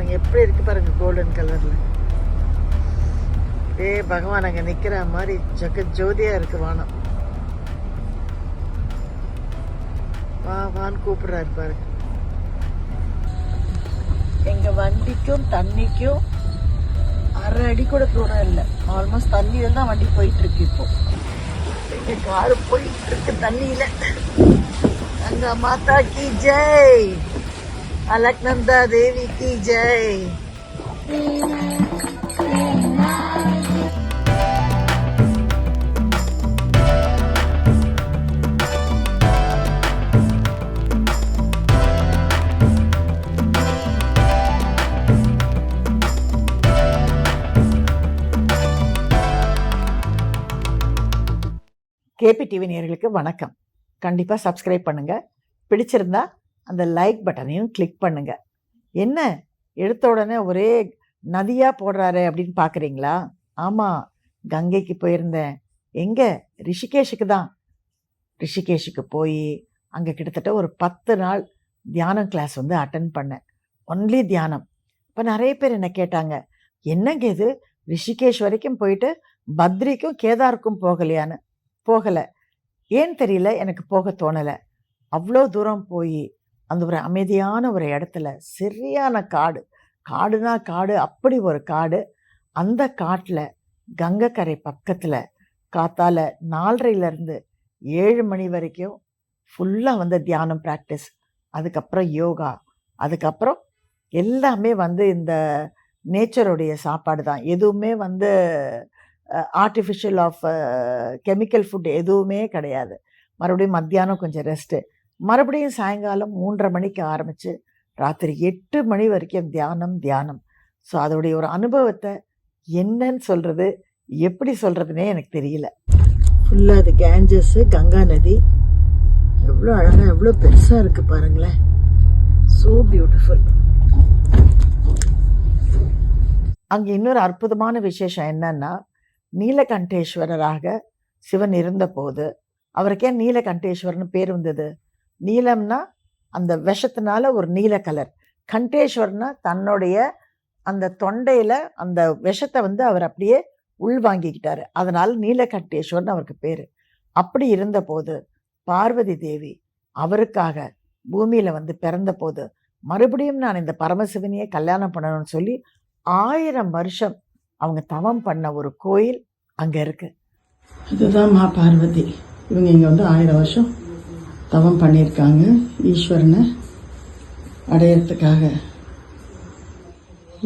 பாருங்க எப்படி இருக்கு பாருங்க கோல்டன் கலரில் ஏ பகவான் அங்கே நிற்கிற மாதிரி ஜக ஜோதியா இருக்கு வானம். வா வான்னு கூப்பிடுறாரு பாருங்க. எங்கள் வண்டிக்கும் தண்ணிக்கும் அரை அடி கூட தூரம் இல்லை. ஆல்மோஸ்ட் தண்ணியில் தான் வண்டி போயிட்டு இருக்கு இப்போ. எங்கள் காரு போயிட்டு இருக்கு அங்கே அங்க மாதா கி ஜெய்! अलकनंदा देवी की जय கேபி டிவி நேயர்களுக்கு வணக்கம் கண்டிப்பாக சப்ஸ்கிரைப் பண்ணுங்க பிடிச்சிருந்தா அந்த லைக் பட்டனையும் கிளிக் பண்ணுங்கள் என்ன? எடுத்த உடனே ஒரே நதியாக போடுறாரு அப்படின்னு பார்க்குறீங்களா ஆமாம் கங்கைக்கு போயிருந்தேன். எங்கே? ரிஷிகேஷுக்கு தான். ரிஷிகேஷுக்கு போய் அங்கே கிட்டத்தட்ட ஒரு பத்து நாள் தியானம் கிளாஸ் வந்து அட்டன் பண்ணேன். ஒன்லி தியானம். இப்போ நிறைய பேர் என்ன கேட்டாங்க என்னங்க இது? ரிஷிகேஷ் வரைக்கும் போயிட்டு பத்ரிக்கும் கேதாருக்கும் போகலையான்னு? போகலை. ஏன் தெரியல? எனக்கு போக தோணலை. அவ்வளோ தூரம் போய் அந்த ஒரு அமைதியான ஒரு இடத்துல சரியான காடு. காடுனா காடு அப்படி ஒரு காடு. அந்த காட்டில் கங்கக்கரை பக்கத்தில் காத்தால நாலரைலேருந்து ஏழு மணி வரைக்கும் ஃபுல்லாக வந்து தியானம் ப்ராக்டிஸ் அதுக்கப்புறம் யோகா. அதுக்கப்புறம் எல்லாமே வந்து இந்த நேச்சருடைய சாப்பாடு தான். எதுவுமே வந்து ஆர்டிஃபிஷியல் ஆஃப் கெமிக்கல் ஃபுட் எதுவுமே கிடையாது. மறுபடியும் மத்தியானம் கொஞ்சம் ரெஸ்ட்டு மறுபடியும் சாயங்காலம் மூன்றரை மணிக்கு ஆரம்பித்து ராத்திரி எட்டு மணி வரைக்கும் தியானம் தியானம். ஸோ அதோடைய ஒரு அனுபவத்தை என்னன்னு சொல்கிறது எப்படி சொல்கிறதுனே எனக்கு தெரியல. ஃபுல்லாக அது கேஞ்சஸ்ஸு கங்கா நதி. எவ்வளோ அழகாக எவ்வளோ பெருசாக இருக்குது பாருங்களேன். ஸோ பியூட்டிஃபுல் அங்கே இன்னொரு அற்புதமான விசேஷம் என்னன்னா நீலகண்டேஸ்வரராக சிவன் இருந்தபோது அவருக்கே நீலகண்டேஸ்வரன் பேர் வந்தது. நீலம்னா அந்த விஷத்தினால ஒரு நீல கலர் கண்டேஸ்வர்னா தன்னுடைய அந்த தொண்டையில் அந்த விஷத்தை வந்து அவர் அப்படியே உள்வாங்கிக்கிட்டாரு. அதனால் நீலகண்டேஸ்வரன் அவருக்கு பேர். அப்படி இருந்தபோது பார்வதி தேவி அவருக்காக பூமியில் வந்து பிறந்தபோது மறுபடியும் நான் இந்த பரமசிவனையே கல்யாணம் பண்ணணும்னு சொல்லி ஆயிரம் வருஷம் அவங்க தவம் பண்ண ஒரு கோயில் அங்கே இருக்கு. அதுதான் மா பார்வதி. இவங்க இங்கே வந்து ஆயிரம் வருஷம் தவம் பண்ணியிருக்காங்க ஈஸ்வரனை அடையிறதுக்காக.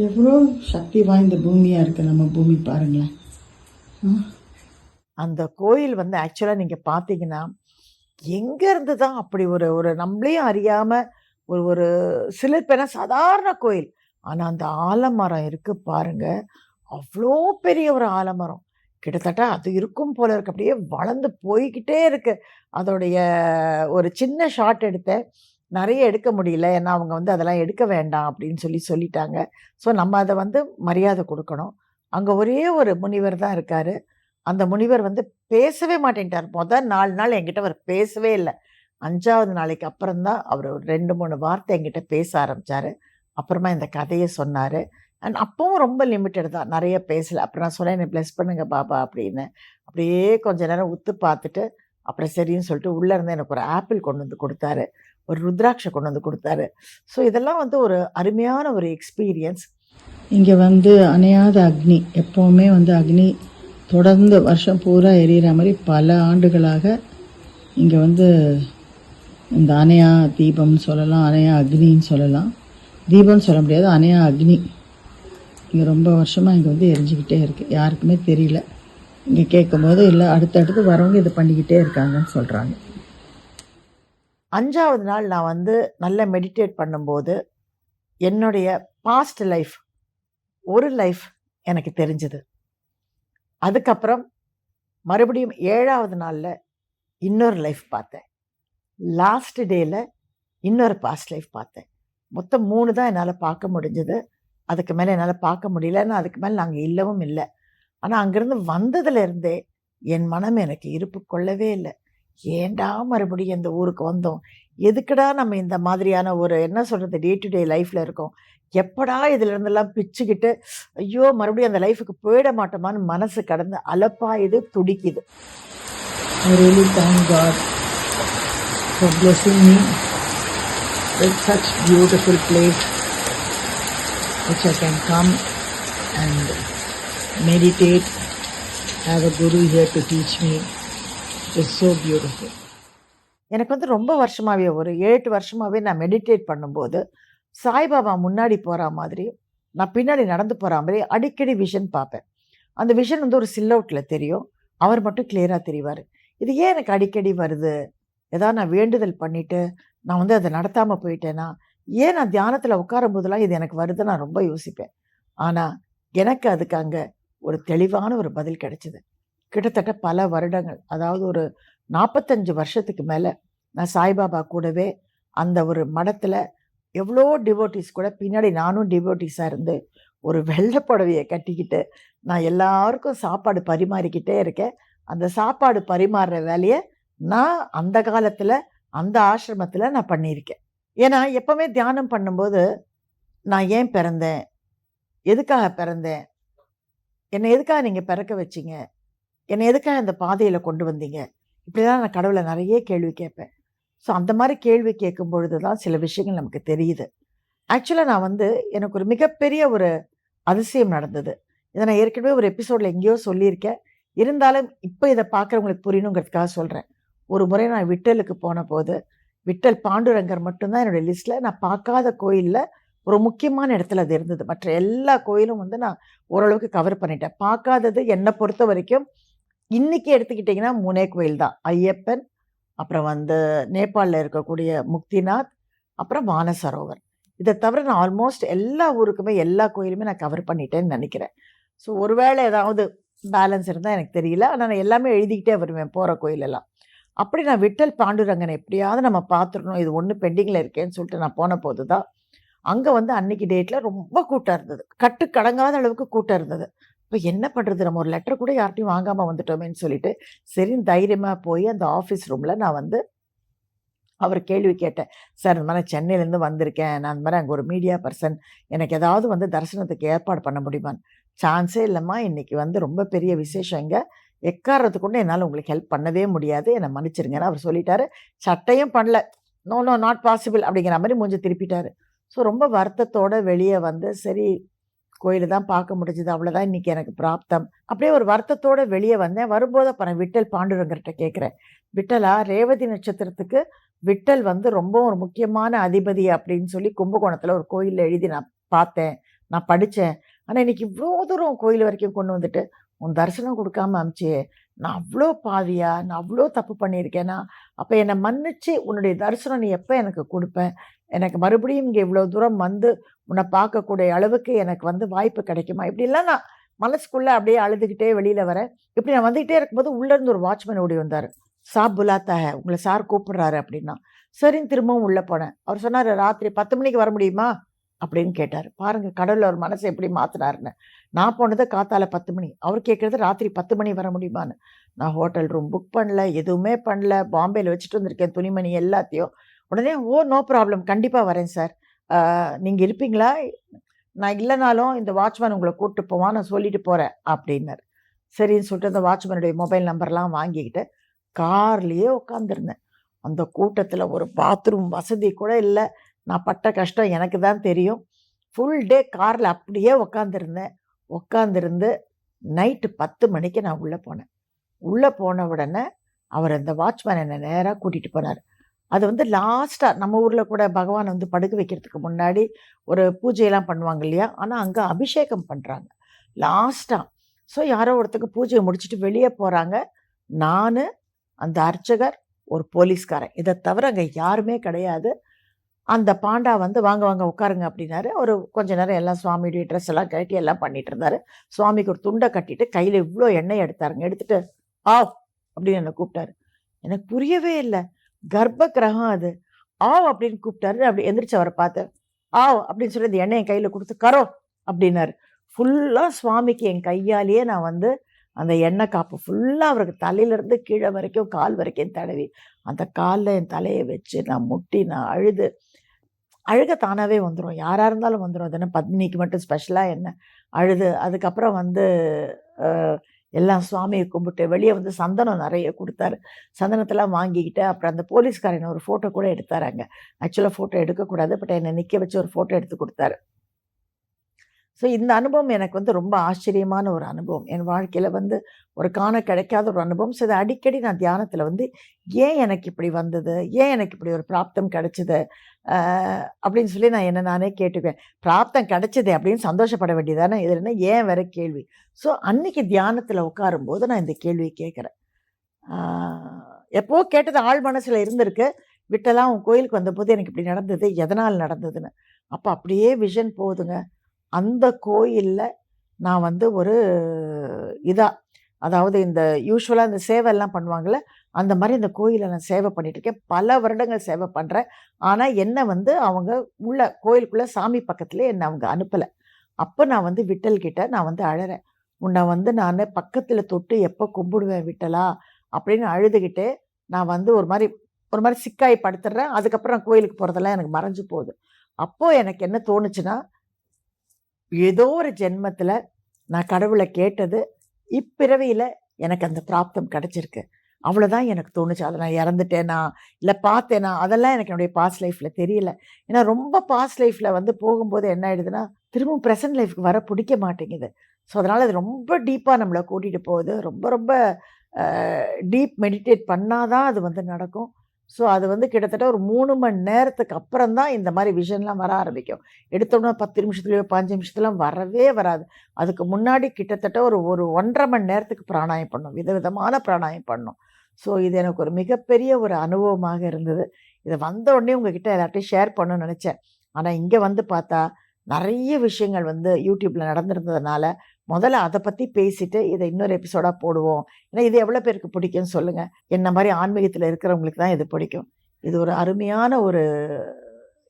எவ்வளோ சக்தி வாய்ந்த பூமியாக இருக்குது நம்ம பூமி பாருங்களேன். அந்த கோயில் வந்து ஆக்சுவலாக நீங்கள் பார்த்தீங்கன்னா எங்கேருந்து தான் அப்படி ஒரு ஒரு நம்மளையும் அறியாமல் ஒரு ஒரு சிலிர்ப்பென சாதாரண கோயில். ஆனால் அந்த ஆலமரம் இருக்குது பாருங்கள் அவ்வளோ பெரிய ஒரு ஆலமரம். கிட்டத்தட்ட அது இருக்கும் போல இருக்கு. அப்படியே வளர்ந்து போய்கிட்டே இருக்கு. அதோடைய ஒரு சின்ன ஷாட் எடுத்தேன். நிறைய எடுக்க முடியல. ஏன்னா அவங்க வந்து அதெல்லாம் எடுக்க வேண்டாம் அப்படின்னு சொல்லி சொல்லிட்டாங்க. ஸோ நம்ம அதை வந்து மரியாதை கொடுக்கணும். அங்கே ஒரே ஒரு முனிவர் தான் இருக்கார். அந்த முனிவர் வந்து பேசவே மாட்டேன்ட்டார். முதல் நாலு நாள் என்கிட்ட அவர் பேசவே இல்லை. அஞ்சாவது நாளைக்கு அப்புறம்தான் அவர் ஒரு ரெண்டு மூணு வார்த்தை என்கிட்ட பேச ஆரம்பித்தார் அப்புறமா இந்த கதையை சொன்னார். அண்ட் அப்பவும் ரொம்ப லிமிட்டட் தான். நிறைய பேசலை. அப்புறம் நான் சொன்னேன் என்னை ப்ளஸ் பண்ணுங்க பாப்பா அப்படின்னு. அப்படியே கொஞ்ச நேரம் உத்து பார்த்துட்டு அப்புறம் சரின்னு சொல்லிட்டு உள்ளே இருந்து எனக்கு ஒரு ஆப்பிள் கொண்டு வந்து கொடுத்தாரு. ஒரு ருத்ராட்சை கொண்டு வந்து கொடுத்தாரு. ஸோ இதெல்லாம் வந்து ஒரு அருமையான ஒரு எக்ஸ்பீரியன்ஸ் இங்கே வந்து அணையாத அக்னி. எப்போவுமே வந்து அக்னி தொடர்ந்து வருஷம் பூரா எரியிற மாதிரி பல ஆண்டுகளாக இங்கே வந்து இந்த அணையா தீபம்னு சொல்லலாம் அணையா அக்னின்னு சொல்லலாம். தீபம்னு சொல்ல முடியாது அணையா அக்னி. இங்கே ரொம்ப வருஷமாக இங்கே வந்து எரிஞ்சுக்கிட்டே இருக்குது யாருக்குமே தெரியல. இங்கே கேட்கும்போது இல்லை அடுத்தடுத்து வரவங்க இதை பண்ணிக்கிட்டே இருக்காங்கன்னு சொல்கிறாங்க அஞ்சாவது நாள் நான் வந்து நல்லா மெடிடேட் பண்ணும்போது என்னுடைய பாஸ்ட் லைஃப் ஒரு லைஃப் எனக்கு தெரிஞ்சது. அதுக்கப்புறம் மறுபடியும் ஏழாவது நாளில் இன்னொரு லைஃப் பார்த்தேன். லாஸ்ட் டேயில் இன்னொரு பாஸ்ட் லைஃப் பார்த்தேன். மொத்தம் மூணு தான் என்னால் பார்க்க முடிஞ்சது. அதுக்கு மேலே என்னால் பார்க்க முடியலன்னு அதுக்கு மேலே நாங்கள் இல்லவும் இல்லை. ஆனால் அங்கேருந்து வந்ததுலேருந்தே என் மனம் எனக்கு இருப்பு கொள்ளவே இல்லை. ஏண்டா மறுபடியும் இந்த ஊருக்கு வந்தோம்? எதுக்குடா நம்ம இந்த மாதிரியான ஒரு என்ன சொல்கிறது டே டு டே லைஃப்பில் இருக்கோம்? எப்படா இதிலிருந்தெல்லாம் பிச்சுக்கிட்டு ஐயோ மறுபடியும் அந்த லைஃபுக்கு போயிட மாட்டோமான்னு மனசு கடந்து அலப்பாயுது துடிக்குது. I really thank God for blessing me with such beautiful place. Which I can come and meditate, have a guru here to teach me. It's so beautiful. எனக்கு வந்து ரொம்ப வருஷமாகவே ஒரு ஏழு வருஷமாகவே நான் மெடிடேட் பண்ணும்போது சாய்பாபா முன்னாடி போகிற மாதிரி நான் பின்னாடி நடந்து போகிற மாதிரி அடிக்கடி விஷன் பார்ப்பேன். அந்த விஷன் வந்து ஒரு சில்லவுட்டில் தெரியும். அவர் மட்டும் கிளியராக தெரிவார். இது ஏன் எனக்கு அடிக்கடி வருது? ஏதாவது நான் வேண்டுதல் பண்ணிவிட்டு நான் வந்து அதை நடத்தாமல் போயிட்டேன்னா ஏன் நான் தியானத்தில் உட்காரும் போதெல்லாம் இது எனக்கு வருது நான் ரொம்ப யோசிப்பேன். ஆனால் எனக்கு அதுக்கு அங்கே ஒரு தெளிவான ஒரு பதில் கிடைச்சிது. கிட்டத்தட்ட பல வருடங்கள் அதாவது ஒரு நாற்பத்தஞ்சு வருஷத்துக்கு மேலே நான் சாய்பாபா கூடவே அந்த ஒரு மடத்தில் எவ்வளோ டிவோட்டிஸ் கூட பின்னாடி நானும் டிவோட்டிஸாக இருந்து ஒரு வெள்ளை புடவையை கட்டிக்கிட்டு நான் எல்லாருக்கும் சாப்பாடு பரிமாறிக்கிட்டே இருக்கேன். அந்த சாப்பாடு பரிமாறுற வேலையை நான் அந்த காலத்தில் அந்த ஆசிரமத்தில் நான் பண்ணியிருக்கேன். ஏன்னா எப்போவுமே தியானம் பண்ணும்போது நான் ஏன் பிறந்தேன்? எதுக்காக பிறந்தேன்? என்னை எதுக்காக நீங்கள் பிறக்க வச்சிங்க? என்னை எதுக்காக இந்த பாதையில் கொண்டு வந்தீங்க? இப்படிதான் நான் கடவுளை நிறைய கேள்வி கேட்பேன். ஸோ அந்த மாதிரி கேள்வி கேட்கும் பொழுது தான் சில விஷயங்கள் நமக்கு தெரியுது. ஆக்சுவலாக நான் வந்து எனக்கு ஒரு மிகப்பெரிய ஒரு அதிசயம் நடந்தது. இதை நான் ஏற்கனவே ஒரு எபிசோடில் எங்கேயோ சொல்லியிருக்கேன். இருந்தாலும் இப்போ இதை பார்க்குறவங்களுக்கு புரியணுங்கிறதுக்காக சொல்கிறேன் ஒரு முறை நான் விட்டலுக்கு போன போது விட்டல் பாண்டுரங்கர் மட்டும்தான் என்னுடைய லிஸ்ட்டில் நான் பார்க்காத கோயிலில் ஒரு முக்கியமான இடத்துல அது இருந்தது. மற்ற எல்லா கோயிலும் வந்து நான் ஓரளவுக்கு கவர் பண்ணிட்டேன். பார்க்காதது என்னை பொறுத்த வரைக்கும் இன்னைக்கு எடுத்துக்கிட்டிங்கன்னா மூணே கோயில் தான். ஐயப்பன் அப்புறம் வந்து நேபாளில் இருக்கக்கூடிய முக்திநாத் அப்புறம் மானசரோவர் இதை தவிர நான் ஆல்மோஸ்ட் எல்லா ஊருக்குமே எல்லா கோயிலுமே நான் கவர் பண்ணிட்டேன்னு நினைக்கிறேன். ஸோ ஒருவேளை ஏதாவது பேலன்ஸ் இருந்தால் எனக்கு தெரியல. ஆனால் நான் எல்லாமே எழுதிக்கிட்டே வருவேன் போகிற கோயிலெல்லாம். அப்படி நான் விட்டல் பாண்டுரங்கனை எப்படியாவது நம்ம பார்த்துடணும் இது ஒன்று பெண்டிங்கில் இருக்கேன்னு சொல்லிட்டு நான் போன போது தான் அங்கே வந்து அன்னைக்கு டேட்டில் ரொம்ப கூட்டம் இருந்தது. கட்டு கடங்காத அளவுக்கு கூட்டம் இருந்தது. இப்போ என்ன பண்ணுறது நம்ம ஒரு லெட்டர் கூட யார்ட்டையும் வாங்காமல் வந்துட்டோமேன்னு சொல்லிட்டு சரி தைரியமாக போய் அந்த ஆஃபீஸ் ரூமில் நான் வந்து அவர் கேள்வி கேட்டேன். சார் இந்த மாதிரி சென்னையிலேருந்து வந்திருக்கேன். நான் இந்த மாதிரி அங்கே ஒரு மீடியா பர்சன் எனக்கு ஏதாவது வந்து தரிசனத்துக்கு ஏற்பாடு பண்ண முடியுமான்னு? சான்ஸே இல்லைம்மா. இன்றைக்கி வந்து ரொம்ப பெரிய விசேஷம் இங்கே. எக்காரத்துக்கு கொண்டு என்னால் உங்களுக்கு ஹெல்ப் பண்ணவே முடியாது. என்னை மன்னிச்சிருங்கன்னு அவர் சொல்லிட்டாரு சட்டையும் பண்ணல. நோ நோ நாட் பாசிபிள் அப்படிங்கிற மாதிரி மூஞ்சி திருப்பிட்டாரு. ஸோ ரொம்ப வருத்தத்தோட வெளியே வந்து சரி கோயில் தான் பார்க்க முடிஞ்சது. அவ்வளோதான் இன்றைக்கி எனக்கு பிராப்தம். அப்படியே ஒரு வருத்தத்தோடு வெளியே வந்தேன். வரும்போது அப்புறம் விட்டல் பாண்டுரங்கர்கிட்ட கேட்குறேன். விட்டலா ரேவதி நட்சத்திரத்துக்கு விட்டல் வந்து ரொம்ப ஒரு முக்கியமான அதிபதி அப்படின்னு சொல்லி கும்பகோணத்தில் ஒரு கோயிலில் எழுதி நான் பார்த்தேன். நான் படித்தேன் ஆனால் இன்னைக்கு இவ்வளோ தூரம் கோயில் வரைக்கும் கொண்டு வந்துட்டு உன் தரிசனம் கொடுக்காம அமிச்சே நான் அவ்வளோ பாவியா நான் அவ்வளோ தப்பு பண்ணியிருக்கேன்னா அப்போ என்னை மன்னிச்சு உன்னுடைய தரிசனம் நீ எப்போ எனக்கு கொடுப்பேன் எனக்கு மறுபடியும் இங்கே இவ்வளோ தூரம் வந்து உன்னை பார்க்கக்கூடிய அளவுக்கு எனக்கு வந்து வாய்ப்பு கிடைக்குமா? இப்படிலாம் நான் மனசுக்குள்ளே அப்படியே அழுதுகிட்டே வெளியில் வரேன் இப்படி நான் வந்துகிட்டே இருக்கும்போது உள்ளேருந்து ஒரு வாட்ச்மேன் ஓடி வந்தார். சாப் புலாத்தாக உங்களை சார் கூப்பிட்றாரு அப்படின்னா. சரின்னு திரும்பவும் உள்ளே போனேன். அவர் சொன்னார் ராத்திரி பத்து மணிக்கு வர முடியுமா? அப்படின்னு கேட்டார். பாருங்க கடவுள் அவர் மனசை எப்படி மாற்றினாருன்னு நான் போனது காத்தால பத்து மணி. அவர் கேட்குறது ராத்திரி பத்து மணி வர முடியுமான்னு. நான் ஹோட்டல் ரூம் புக் பண்ணல எதுவுமே பண்ணல. பாம்பேயில் வச்சுட்டு வந்திருக்கேன் துணிமணி எல்லாத்தையும். உடனே ஓ நோ ப்ராப்ளம். கண்டிப்பாக வரேன் சார். நீங்கள் இருப்பீங்களா? நான் இல்லைனாலும் இந்த வாட்ச்மேன் உங்களை கூப்பிட்டு போவான் நான் சொல்லிட்டு போகிறேன் அப்படின்னார். சரின்னு சொல்லிட்டு அந்த வாட்ச்மேனுடைய மொபைல் நம்பர்லாம் வாங்கிக்கிட்டு கார்லேயே உட்காந்துருந்தேன் அந்த கூட்டத்தில் ஒரு பாத்ரூம் வசதி கூட இல்லை. நான் பட்ட கஷ்டம் எனக்கு தான் தெரியும். ஃபுல் டே காரில் அப்படியே உக்காந்துருந்தேன். உக்காந்துருந்து நைட்டு பத்து மணிக்கு நான் உள்ளே போனேன். உள்ளே போன உடனே அவர் அந்த வாட்ச்மேன் என்னை நேராக கூட்டிகிட்டு போனார். அது வந்து லாஸ்ட்டாக நம்ம ஊரில் கூட பகவான் வந்து படுக்க வைக்கிறதுக்கு முன்னாடி ஒரு பூஜையெல்லாம் பண்ணுவாங்க இல்லையா? ஆனால் அங்கே அபிஷேகம் பண்ணுறாங்க லாஸ்ட்டாக ஸோ யாரோ ஒருத்தருக்கு பூஜையை முடிச்சுட்டு வெளியே போகிறாங்க நான் அந்த அர்ச்சகர் ஒரு போலீஸ்காரன். இதை தவிர அங்கே யாருமே கிடையாது. அந்த பாண்டா வந்து வாங்க வாங்க உட்காருங்க அப்படின்னாரு. ஒரு கொஞ்ச நேரம் எல்லாம் சுவாமியுடைய ட்ரெஸ் எல்லாம் கட்டி எல்லாம் பண்ணிட்டு இருந்தாரு. சுவாமிக்கு ஒரு துண்டை கட்டிட்டு கையில் இவ்வளோ எண்ணெய் எடுத்தாருங்க. எடுத்துட்டு ஆ அப்படின்னு என்னை கூப்பிட்டாரு. எனக்கு புரியவே இல்லை. கர்ப்ப கிரகம் அது. ஆவ் அப்படின்னு கூப்பிட்டாரு. அப்படி எந்திரிச்சு அவரை பார்த்து ஆவ் அப்படின்னு சொல்லி அந்த எண்ணெயை கையில் கொடுத்து கரோ அப்படின்னாரு. ஃபுல்லாக சுவாமிக்கு என் கையாலேயே நான் வந்து அந்த எண்ணெய் காப்பு ஃபுல்லாக அவருக்கு தலையிலேருந்து கீழே வரைக்கும் கால் வரைக்கும் தடவி அந்த காலில் என் தலையை வச்சு நான் முட்டி நான் அழுது அழுக தானாகவே வந்துடும் யாராக இருந்தாலும் வந்துடும் அது என்ன பத்மினிக்கு மட்டும் ஸ்பெஷலாக என்ன? அழுது. அதுக்கப்புறம் வந்து எல்லாம் சுவாமியை கும்பிட்டு வெளியே வந்து சந்தனம் நிறைய கொடுத்தாரு. சந்தனத்தெல்லாம் வாங்கிக்கிட்டு அப்புறம் அந்த போலீஸ்காரன் ஒரு ஃபோட்டோ கூட எடுத்தாராங்க ஆக்சுவலாக ஃபோட்டோ எடுக்கக்கூடாது பட் என்னை நிற்க வச்சு ஒரு ஃபோட்டோ எடுத்து கொடுத்தாரு. ஸோ இந்த அனுபவம் எனக்கு வந்து ரொம்ப ஆச்சரியமான ஒரு அனுபவம். என் வாழ்க்கையில் வந்து ஒரு காண கிடைக்காத ஒரு அனுபவம். ஸோ இதை அடிக்கடி நான் தியானத்தில் வந்து ஏன் எனக்கு இப்படி வந்தது? ஏன் எனக்கு இப்படி ஒரு பிராப்தம் கிடைச்சது? அப்படின்னு சொல்லி நான் என்ன நானே கேட்டுக்குவேன். பிராப்தம் கிடைச்சது அப்படின்னு சந்தோஷப்பட வேண்டியதானே? இதில் என்ன? ஏன் வேற கேள்வி. ஸோ அன்னைக்கு தியானத்தில் உட்காரும்போது நான் இந்த கேள்வியை கேட்குறேன். எப்போ கேட்டது ஆள் மனசில் இருந்திருக்கு. விட்டெல்லாம் உன் கோயிலுக்கு வந்தபோது எனக்கு இப்படி நடந்தது. எதனால் நடந்ததுன்னு? அப்போ அப்படியே விஷன் போகுதுங்க. அந்த கோயிலில் நான் வந்து ஒரு இதாக அதாவது இந்த யூஸ்வலாக இந்த சேவைலாம் பண்ணுவாங்கள்ல அந்த மாதிரி இந்த கோயிலை நான் சேவை பண்ணிட்டு இருக்கேன். பல வருடங்கள் சேவை பண்ணுறேன் ஆனால் என்னை வந்து அவங்க உள்ள கோயிலுக்குள்ளே சாமி பக்கத்தில் என்னை அவங்க அனுப்பலை. அப்போ நான் வந்து விட்டல் கிட்ட நான் வந்து அழறேன். உன்னை வந்து நான் பக்கத்தில் தொட்டு எப்போ கும்பிடுவேன் விட்டலா? அப்படின்னு அழுதுகிட்டு நான் வந்து ஒரு மாதிரி ஒரு மாதிரி சிக்காய் படுத்துடுறேன் அதுக்கப்புறம் கோயிலுக்கு போகிறதெல்லாம் எனக்கு மறைஞ்சு போகுது. அப்போது எனக்கு என்ன தோணுச்சுன்னா ஏதோ ஒரு ஜென்மத்தில் நான் கடவுளை கேட்டது இப்பிறவியில் எனக்கு அந்த பிராப்தம் கிடச்சிருக்கு. அவ்வளோதான் எனக்கு தோணுச்சு. அதை நான் இறந்துட்டேனா? இல்லை பார்த்தேனா? அதெல்லாம் எனக்கு என்னுடைய பாஸ்ட் லைஃப்பில் தெரியல. ஏன்னா ரொம்ப பாஸ்ட் லைஃப்பில் வந்து போகும்போது என்ன ஆயிடுதுன்னா திரும்பவும் ப்ரெசன்ட் லைஃப்க்கு வர பிடிக்க மாட்டேங்குது. ஸோ அதனால் அது ரொம்ப டீப்பாக நம்மளை கூட்டிகிட்டு போகுது. ரொம்ப ரொம்ப டீப் மெடிடேட் பண்ணாதான் அது வந்து நடக்கும். ஸோ அது வந்து கிட்டத்தட்ட ஒரு மூணு மணி நேரத்துக்கு அப்புறம் தான் இந்த மாதிரி விஷன்லாம் வர ஆரம்பிக்கும். எடுத்தோம்னா பத்து நிமிஷத்துலையோ பாஞ்சு நிமிஷத்துலாம் வரவே வராது. அதுக்கு முன்னாடி கிட்டத்தட்ட ஒரு ஒரு ஒன்றரை மணி நேரத்துக்கு பிராணாயம் பண்ணும். விதவிதமான பிராணாயம் பண்ணணும் ஸோ இது எனக்கு ஒரு மிகப்பெரிய ஒரு அனுபவமாக இருந்தது. இதை வந்த உடனே உங்ககிட்ட எல்லார்ட்டையும் ஷேர் பண்ணணும்னு நினச்சேன். ஆனால் இங்கே வந்து பார்த்தா நிறைய விஷயங்கள் வந்து யூடியூப்பில் நடந்திருந்ததுனால முதல்ல அதை பற்றி பேசிட்டு இதை இன்னொரு எபிசோடாக போடுவோம். ஏன்னா இது எவ்வளோ பேருக்கு பிடிக்கும்னு சொல்லுங்கள் என்ன மாதிரி ஆன்மீகத்தில் இருக்கிறவங்களுக்கு தான் இது பிடிக்கும். இது ஒரு அருமையான ஒரு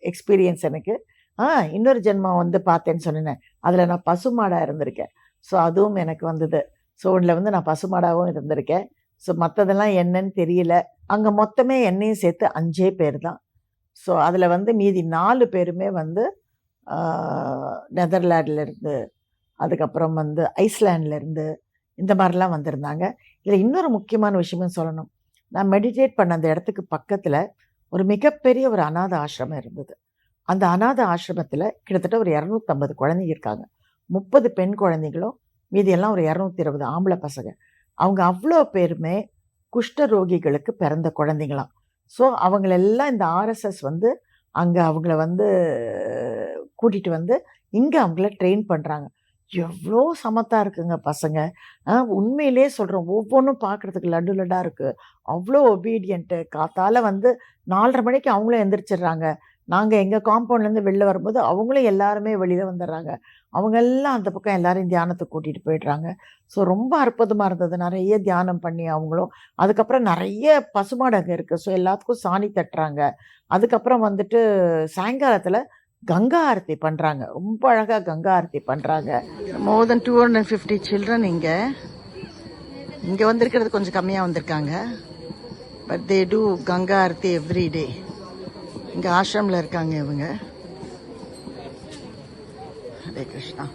எக்ஸ்பீரியன்ஸ் எனக்கு. ஆ இன்னொரு ஜென்மம் வந்து பார்த்தேன்னு சொன்னேன். அதில் நான் பசுமாடாக இருந்திருக்கேன். ஸோ அதுவும் எனக்கு வந்தது. ஸோ ஒன்றில் வந்து நான் பசுமாடாகவும் இருந்திருக்கேன். ஸோ மற்றதெல்லாம் என்னன்னு தெரியல. அங்கே மொத்தமே என்னையும் சேர்த்து அஞ்சே பேர் தான். ஸோ அதில் வந்து மீதி நாலு பேருமே வந்து நெதர்லாண்டில் இருந்து அதுக்கப்புறம் வந்து ஐஸ்லாண்ட்லேருந்து இந்த மாதிரிலாம் வந்திருந்தாங்க. இதில் இன்னொரு முக்கியமான விஷயமும் சொல்லணும். நான் மெடிடேட் பண்ண அந்த இடத்துக்கு பக்கத்தில் ஒரு மிகப்பெரிய ஒரு அநாத ஆசிரமம் இருந்தது. அந்த அநாத ஆசிரமத்தில் கிட்டத்தட்ட ஒரு இரநூத்தம்பது குழந்தைங்க இருக்காங்க. முப்பது பெண் குழந்தைகளும் மீதியெல்லாம் ஒரு இரநூத்தி இருபது ஆம்பளை பசங்க. அவங்க அவ்வளோ பேருமே குஷ்ட ரோகிகளுக்கு பிறந்த குழந்தைங்களாம். ஸோ அவங்களெல்லாம் இந்த ஆர்எஸ்எஸ் வந்து அங்கே அவங்கள வந்து கூட்டிகிட்டு வந்து இங்கே அவங்கள ட்ரெயின் பண்ணுறாங்க எவ்வளோ சமத்தாக இருக்குங்க பசங்க. ஆ உண்மையிலே சொல்கிறோம் ஒவ்வொன்றும் பார்க்குறதுக்கு லட்டு லட்டாக இருக்குது அவ்வளோ ஒபீடியண்ட்டு காத்தால் வந்து நாலரை மணிக்கு அவங்களும் எந்திரிச்சிடுறாங்க. நாங்கள் எங்கள் காம்பவுண்ட்லேருந்து வெளில வரும்போது அவங்களும் எல்லாருமே வெளியில் வந்துடுறாங்க. அவங்க எல்லாம் அந்த பக்கம் எல்லாரையும் தியானத்துக்கு கூட்டிகிட்டு போயிடுறாங்க. ஸோ ரொம்ப அற்புதமாக இருந்தது. நிறைய தியானம் பண்ணி அவங்களும். அதுக்கப்புறம் நிறைய பசுமாடு அங்கே இருக்குது ஸோ எல்லாத்துக்கும் சாணி தட்டுறாங்க. அதுக்கப்புறம் வந்துட்டு சாயங்காலத்தில் கங்கா ஆரத்தி பண்ணுறாங்க ரொம்ப அழகாக கங்கா ஆரத்தி பண்ணுறாங்க more then two hundred fifty children இங்கே. இங்கே வந்திருக்கிறது கொஞ்சம் கம்மியாக வந்திருக்காங்க. But they do Ganga aarti every day இங்கே ஆசிரமில் இருக்காங்க இவங்க. ஹரே கிருஷ்ணா.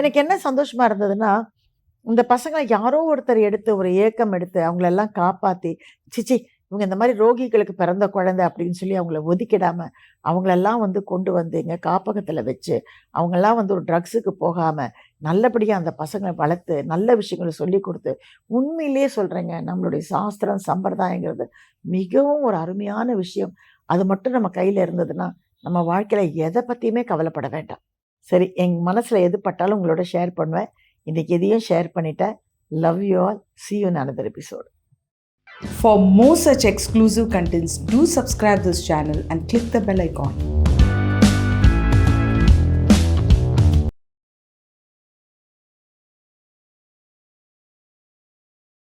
எனக்கு என்ன சந்தோஷமா இருந்ததுன்னா இந்த பசங்களை யாரோ ஒருத்தர் எடுத்து ஒரு ஏக்கம் எடுத்து அவங்களெல்லாம் காப்பாற்றி சிச்சி இவங்க இந்த மாதிரி ரோகிகளுக்கு பிறந்த குழந்தை அப்படின்னு சொல்லி அவங்கள ஒதுக்கிடாமல் அவங்களெல்லாம் வந்து கொண்டு வந்து இங்கே காப்பகத்தில் வச்சு அவங்கெல்லாம் வந்து ஒரு ட்ரக்ஸுக்கு போகாமல் நல்லபடியாக அந்த பசங்களை வளர்த்து நல்ல விஷயங்களை சொல்லி கொடுத்து உண்மையிலேயே சொல்கிறேங்க நம்மளுடைய சாஸ்திரம் சம்பிரதாயங்கிறது மிகவும் ஒரு அருமையான விஷயம். அது மட்டும் நம்ம கையில் இருந்ததுன்னா நம்ம வாழ்க்கையில் எதை பற்றியுமே கவலைப்பட வேண்டாம். சரி எங்கள் மனசில் எது பட்டாலும் உங்களோட ஷேர் பண்ணுவேன். இன்னைக்கு எதையும் ஷேர் பண்ணிட்டேன் love you all see you another episode For more such exclusive contents, do subscribe this channel and click the bell icon.